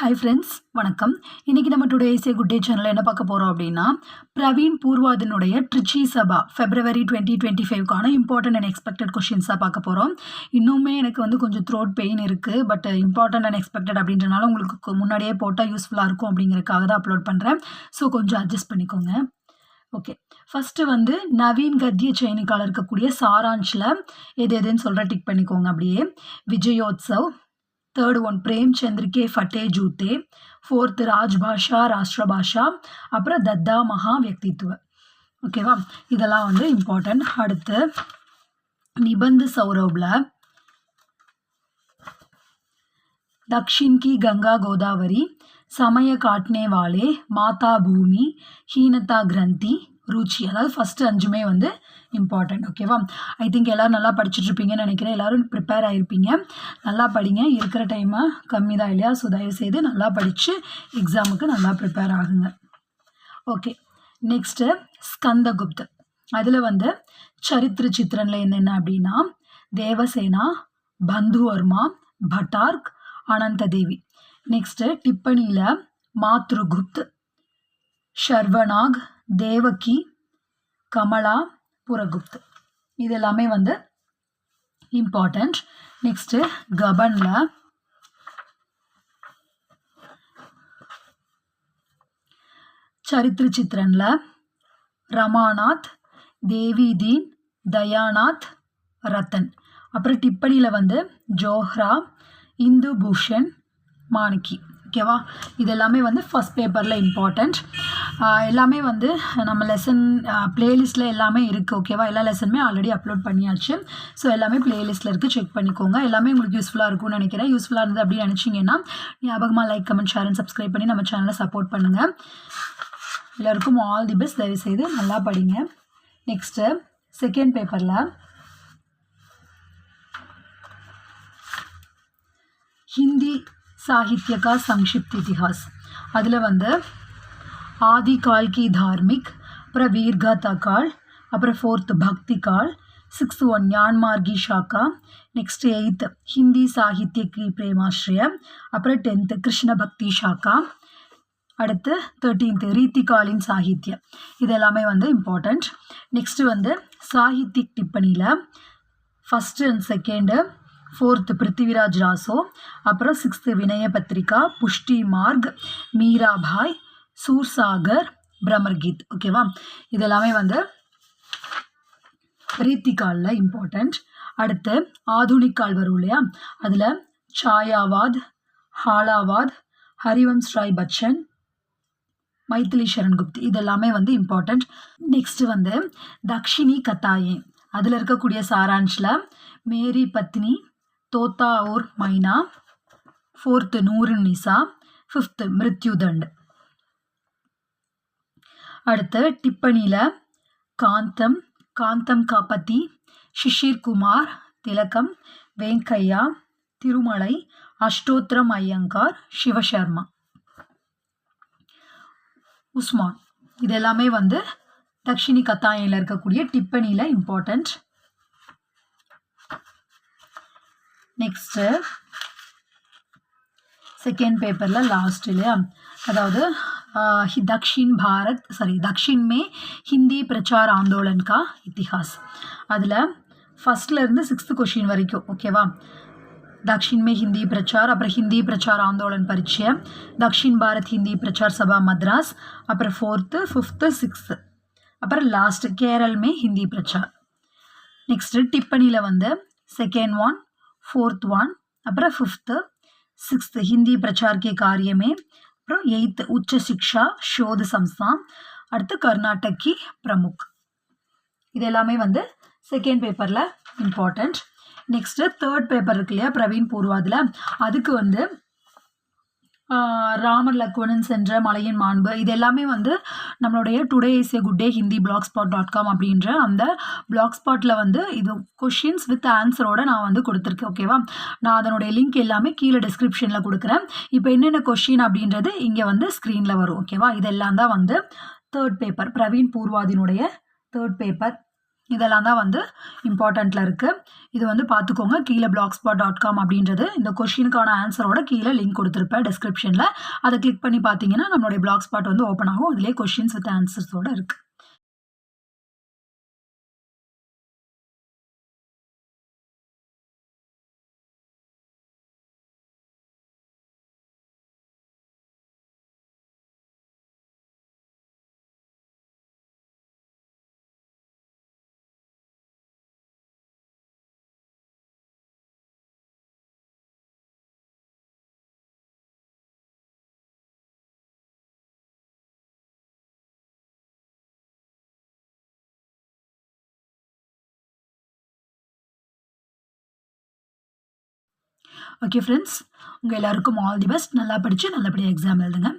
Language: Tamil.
ஹாய் ஃப்ரெண்ட்ஸ் வணக்கம். இன்றைக்கி நம்ம டுடே ஏ குட் டே சேனலில் என்ன பார்க்க போகிறோம் அப்படின்னா Praveen பூர்வாதனுடைய Trichy Sabha February twenty twenty ஃபைவ்க்கான important and expected கொஷின்ஸாக பார்க்க போகிறோம் இன்னுமே எனக்கு வந்து கொஞ்சம் த்ரோட் பெயின் இருக்குது பட் இம்பார்ட்டன்ட் அண்ட் எக்ஸ்பெக்டட் அப்படின்றனால உங்களுக்கு முன்னாடியே போட்டால் யூஸ்ஃபுல்லாக இருக்கும் அப்படிங்கிறதுக்காக தான் அப்லோட் பண்ணுறேன் ஸோ கொஞ்சம் அட்ஜஸ்ட் பண்ணிக்கோங்க. ஓகே ஃபஸ்ட்டு வந்து நவீன் கத்திய சைனிக்கால இருக்கக்கூடிய சாராஞ்சில் எது எதுன்னு சொல்கிற டிக் பண்ணிக்கோங்க அப்படியே. விஜயோத்சவ் தேர்ட் ஒன் பிரேம் சந்திர கே ஃபட்டே ஜூத்தே ஃபோர்த்து ராஜ்பாஷா ராஷ்டிரபாஷா அப்புறம் தத்தா மகா வியக்தித்துவ ஓகேவா இதெல்லாம் வந்து இம்பார்ட்டன்ட் அடுத்து நிபந்து சௌரவ்ல दक्षिण की गंगा गोदावरी समय काटने वाले மாதா பூமி ஹீனதா கிரந்தி ருச்சி. அதாவது ஃபஸ்ட்டு அஞ்சுமே வந்து இம்பார்ட்டன்ட் ஓகேவா ஐ திங்க் எல்லோரும் நல்லா படிச்சுட்ருப்பீங்கன்னு நினைக்கிறேன். எல்லோரும் ப்ரிப்பேர் ஆகிருப்பீங்க நல்லா படிங்க. இருக்கிற டைமாக கம்மி தான் இல்லையா? ஸோ தயவு செய்து நல்லா படித்து எக்ஸாமுக்கு நல்லா ப்ரிப்பேர் ஆகுங்க. Okay next Skandagupt. அதில் வந்து சரித்திர சித்திரனில் என்னென்ன அப்படின்னா தேவசேனா பந்துவர்மா பட்டார்க் அனந்த தேவி. நெக்ஸ்ட்டு டிப்பணியில் மாத்ருகுப்த் ஷர்வனாக் தேவகி கமலா புரகுப்த் இது எல்லாமே வந்து இம்பார்ட்டண்ட் நெக்ஸ்ட்டு கபனில். சரித்திர சித்திரனில் ரமாநாத் தேவிதீன் தயாநாத் ரத்தன். அப்புறம் டிப்பணியில் வந்து ஜோஹ்ரா இந்து பூஷன் மாணிக்கி. ஓகேவா இது எல்லாமே வந்து ஃபஸ்ட் பேப்பரில் இம்பார்ட்டண்ட் எல்லாமே வந்து நம்ம லெசன் ப்ளேலிஸ்ட்டில் எல்லாமே இருக்குது ஓகேவா எல்லா லெசனுமே ஆல்ரெடி அப்லோட் பண்ணியாச்சு. ஸோ எல்லாமே ப்ளேலிஸ்ட்டில் இருக்குது செக் பண்ணிக்கோங்க. எல்லாமே உங்களுக்கு யூஸ்ஃபுல்லாக இருக்கும்னு நினைக்கிறேன். யூஸ்ஃபுல்லாக இருந்தது அப்படின்னு நினச்சிங்கன்னா ஞாபகமாக like comment share and subscribe பண்ணி நம்ம சேனலை சப்போர்ட் பண்ணுங்கள் எல்லாருக்கும் ஆல் தி பெஸ்ட் தயவு செய்து நல்லா படிங்க. நெக்ஸ்ட்டு செகண்ட் பேப்பரில் ஹிந்தி சாகித்யகா சங்ஷிப்த் இதிஹாஸ் அதில் வந்து ஆதி கால் தார்மிக் அப்புறம் வீர்காதா கால் அப்புறம் ஃபோர்த்து பக்தி கால் சிக்ஸ்த் ஒன் ஞான்மார்கி ஷாக்கா நெக்ஸ்ட் எயித்து ஹிந்தி சாகித்ய கி பிரேமாஸ்ரயம் அப்புறம் டென்த்து கிருஷ்ண பக்தி ஷாக்கா அடுத்து தேர்ட்டீன்த்து ரீத்திகாலின் சாகித்யம். இது எல்லாமே வந்து இம்பார்ட்டண்ட் நெக்ஸ்ட்டு வந்து சாகித்யிக் டிப்பணியில் first and second fourth Prithviraj Raso அப்புறம் சிக்ஸ்த்து வினய பத்திரிகா புஷ்டி மார்க் மீராபாய் சூர்சாகர் பிரமர்கீத். ஓகேவா இதெல்லாமே வந்து ரீத்திகாலில் இம்பார்ட்டண்ட் அடுத்து ஆதுனிக் கால் வரும் இல்லையா? அதில் சாயாவாத் ஹாலாவாத் ஹரிவம்ஸ் ராய் பச்சன் மைத்திலி சரண் குப்தி இதெல்லாமே வந்து இம்பார்ட்டண்ட் நெக்ஸ்ட் வந்து தக்ஷினி கத்தாயே. அதில் இருக்கக்கூடிய சாராஞ்சில் மேரி பத்னி தோத்தா ஓர் மைனா ஃபோர்த்து நூறு நிசா ஃபிஃப்த்து மிருத்யுதண்ட். அடுத்து டிப்பணியில் காந்தம் காந்தம் காப்பத்தி ஷிஷிர் குமார் திலகம் வெங்கையா திருமலை அஷ்டோத்திரம் ஐயங்கார் சிவசர்மா. உஸ்மான். இது எல்லாமே வந்து தக்ஷினி கத்தாயில் இருக்கக்கூடிய டிப்பணியில் இம்பார்ட்டண்ட் நெக்ஸ்ட்டு செகண்ட் பேப்பரில் லாஸ்ட் இல்லையா அதாவது ஆஹ், ஹி- தக்ஷின் பாரத் சாரி தக்ஷின் மே ஹிந்தி பிரச்சார் ஆந்தோலன் கா இத்திஹாஸ் அதில் ஃபஸ்ட்லேருந்து சிக்ஸ்த்து கொஷின் வரைக்கும் ஓகேவா दक्षिण में हिंदी प्रचार அப்புறம் ஹிந்தி பிரச்சார் ஆந்தோலன் பரிச்சயம் தக்ஷின் பாரத் ஹிந்தி பிரச்சார் சபா மத்ராஸ் அப்புறம் ஃபோர்த்து ஃபிஃப்த்து சிக்ஸ்த்து அப்புறம் லாஸ்ட் கேரள் மே ஹிந்தி பிரச்சார் நெக்ஸ்ட்டு டிப்பணியில் வந்து செகண்ட் ஒன் ஃபோர்த் ஒன் அப்புறம் ஃபிஃப்த்து சிக்ஸ்த்து ஹிந்தி பிரச்சார் கே காரியமே அப்புறம் எயித்து உச்ச சிக்ஷா ஷோத சம்ஸ்தான் அடுத்து கர்நாடக் கி பிரமுக் இது எல்லாமே வந்து செகண்ட் பேப்பரில் இம்பார்ட்டண்ட் நெக்ஸ்ட்டு தேர்ட் பேப்பர் இருக்கு இல்லையா பிரவீன் பூர்வாதில் அதுக்கு வந்து ராமன் ராமர் லக்வனன் சென்ற மலையின் மாண்பு. இது எல்லாமே வந்து நம்மளுடைய today is a good day Hindi blog spot dot com அப்படின்ற அந்த பிளாக் ஸ்பாட்டில் வந்து இது கொஷின்ஸ் வித் ஆன்சரோட நான் வந்து கொடுத்துருக்கேன் ஓகேவா நான் அதனுடைய லிங்க் எல்லாமே கீழே டிஸ்கிரிப்ஷனில் கொடுக்குறேன். இப்போ என்னென்ன கொஷின் அப்படின்றது இங்கே வந்து ஸ்க்ரீனில் வரும் ஓகேவா இதெல்லாம் தான் வந்து தேர்ட் பேப்பர் பிரவீன் பூர்வாதினுடைய தேர்ட் பேப்பர் இதெல்லாம் தான் வந்து இம்பார்ட்டண்ட்டில் இருக்குது இது வந்து பார்த்துக்கோங்க. கீழே பிளாக் ஸ்பாட் டாட் காம் அப்படின்றது. இந்த கொஷினுக்கான ஆன்சரோட கீழே லிங்க் கொடுத்துருப்பேன் டிஸ்கிரிப்ஷனில் அதை கிளிக் பண்ணி பார்த்தீங்கன்னா நம்மளுடைய பிளாக் ஸ்பாட் வந்து ஓப்பன் ஆகும். அதிலே கொஷின்ஸ் வித் ஆன்சர்ஸோட இருக்குது ஓகே ஃப்ரெண்ட்ஸ் உங்கள் எல்லாருக்கும் ஆல் தி பெஸ்ட் நல்லா படித்து நல்லபடியாக எக்ஸாம் எழுதுங்க.